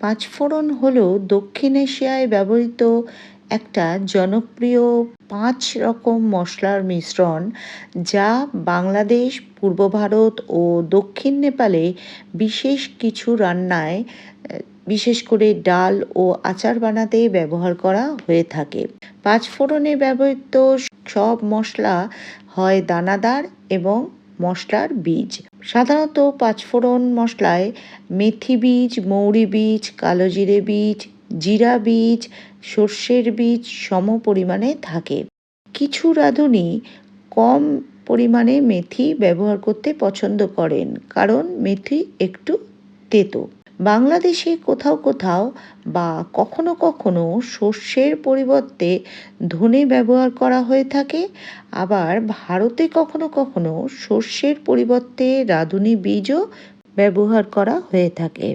পাঁচফোড়ন হল দক্ষিণ এশিয়ায় ব্যবহৃত একটা জনপ্রিয় পাঁচ রকম মশলার মিশ্রণ যা বাংলাদেশ, পূর্ব ভারত ও দক্ষিণ নেপালে বিশেষ কিছু রান্নায়, বিশেষ করে ডাল ও আচার বানাতে ব্যবহার করা হয়ে থাকে। পাঁচফোড়নে ব্যবহৃত সব মশলা হয় দানাদার এবং মশলার বীজ। সাধারণত পাঁচফোড়ন মশলায় মেথি বীজ, মৌরি বীজ, কালো জিরে বীজ, জিরা বীজ, সর্ষের বীজ সম পরিমাণে থাকে। কিছু রাঁধুনি কম পরিমাণে মেথি ব্যবহার করতে পছন্দ করেন, কারণ মেথি একটু তেতো। বাংলাদেশে কোথাও কোথাও বা কখনো কখনো শস্যের পরিবর্তে ধনে ব্যবহার করা হয়ে থাকে। আবার ভারতে কখনো কখনো শস্যের পরিবর্তে রাঁধুনি বীজও ব্যবহার করা হয়ে থাকে।